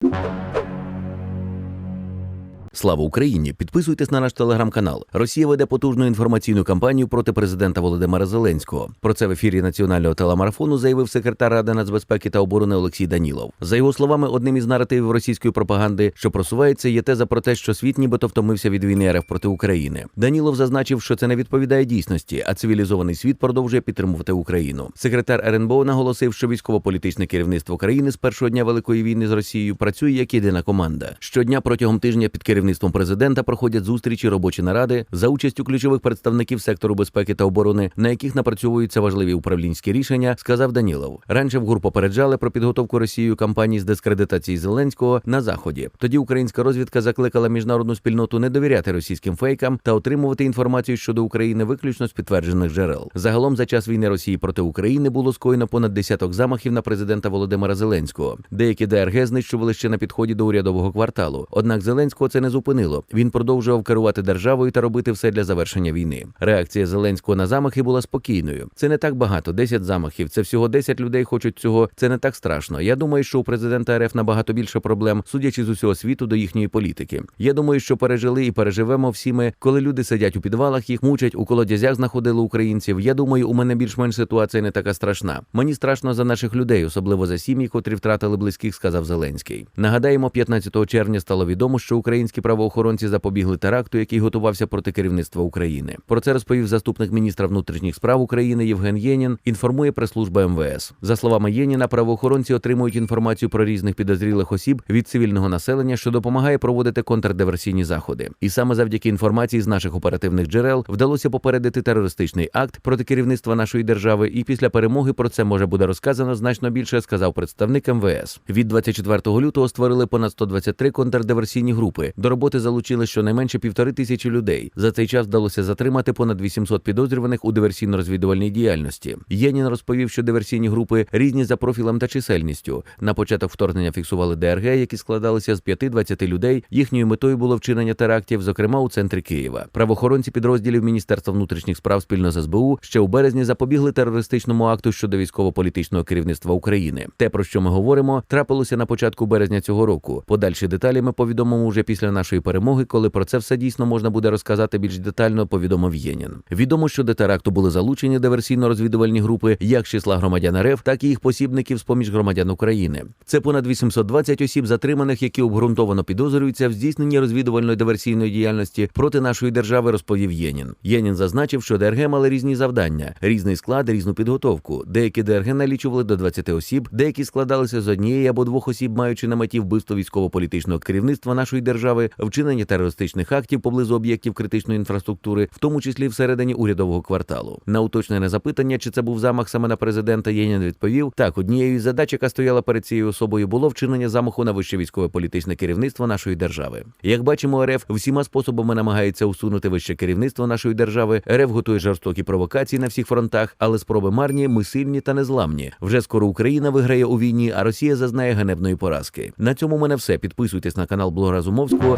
you. Слава Україні! Підписуйтесь на наш телеграм-канал. Росія веде потужну інформаційну кампанію проти президента Володимира Зеленського. Про це в ефірі національного телемарафону заявив секретар Ради нацбезпеки та оборони Олексій Данілов. За його словами, одним із наративів російської пропаганди, що просувається, є теза про те, що світ нібито втомився від війни РФ проти України. Данілов зазначив, що це не відповідає дійсності, а цивілізований світ продовжує підтримувати Україну. Секретар РНБО наголосив, що військово-політичне керівництво країни з першого дня великої війни з Росією працює як єдина команда. Щодня протягом тижня під керівництвом президента проходять зустрічі, робочі наради за участю ключових представників сектору безпеки та оборони, на яких напрацьовуються важливі управлінські рішення, сказав Данілов. Раніше в ГУР попереджали про підготовку Росією кампанії з дискредитації Зеленського на заході. Тоді українська розвідка закликала міжнародну спільноту не довіряти російським фейкам та отримувати інформацію щодо України виключно з підтверджених джерел. Загалом за час війни Росії проти України було скоєно понад десяток замахів на президента Володимира Зеленського. Деякі ДРГ знищували ще на підході до урядового кварталу. Однак Зеленського це не зупинило. Він продовжував керувати державою та робити все для завершення війни. Реакція Зеленського на замахи була спокійною. Це не так багато, 10 замахів. Це всього 10 людей хочуть цього. Це не так страшно. Я думаю, що у президента РФ набагато більше проблем, судячи з усього світу до їхньої політики. Я думаю, що пережили і переживемо всі ми, коли люди сидять у підвалах, їх мучать у колодязях знаходили українців. Я думаю, у мене більш-менш ситуація не така страшна. Мені страшно за наших людей, особливо за сім'ї, котрі втратили близьких, сказав Зеленський. Нагадаємо, 15 червня стало відомо, що українські правоохоронці запобігли теракту, який готувався проти керівництва України. Про це розповів заступник міністра внутрішніх справ України Євген Єнін. Інформує прес-служба МВС. За словами Єніна, правоохоронці отримують інформацію про різних підозрілих осіб від цивільного населення, що допомагає проводити контрдиверсійні заходи. І саме завдяки інформації з наших оперативних джерел вдалося попередити терористичний акт проти керівництва нашої держави. І після перемоги про це може буде розказано значно більше, сказав представник МВС. Від 24 лютого створили понад 123 контрдиверсійні групи. До роботи залучили щонайменше півтори тисячі людей. За цей час вдалося затримати понад 800 підозрюваних у диверсійно-розвідувальній діяльності. Єнін розповів, що диверсійні групи різні за профілем та чисельністю. На початок вторгнення фіксували ДРГ, які складалися з 5-20 людей. Їхньою метою було вчинення терактів, зокрема у центрі Києва. Правоохоронці підрозділів Міністерства внутрішніх справ спільно з СБУ ще у березні запобігли терористичному акту щодо військово-політичного керівництва України. Те, про що ми говоримо, трапилося на початку березня цього року. Подальші деталі ми повідомимо уже після нашої перемоги, коли про це все дійсно можна буде розказати більш детально. Повідомив Єнін. Відомо, що до теракту були залучені диверсійно-розвідувальні групи як з числа громадян РФ, так і їх посібників з поміж громадян України. Це понад 820 осіб затриманих, які обґрунтовано підозрюються в здійсненні розвідувальної диверсійної діяльності проти нашої держави, розповів Єнін. Єнін зазначив, що ДРГ мали різні завдання, різний склад, різну підготовку. Деякі ДРГ налічували до 20 осіб, деякі складалися з однієї або двох осіб, маючи на меті вбивство військово-політичного керівництва нашої держави, вчинення терористичних актів поблизу об'єктів критичної інфраструктури, в тому числі всередині урядового кварталу. На уточнене запитання, чи це був замах саме на президента, Єнін відповів: так, однією із задач, яка стояла перед цією особою, було вчинення замаху на вище військово-політичне керівництво нашої держави. Як бачимо, РФ всіма способами намагається усунути вище керівництво нашої держави. РФ готує жорстокі провокації на всіх фронтах, але спроби марні, ми сильні та незламні. Вже скоро Україна виграє у війні, а Росія зазнає ганебної поразки. На цьому в мене все. Підписуйтесь на канал Блога Разумовського,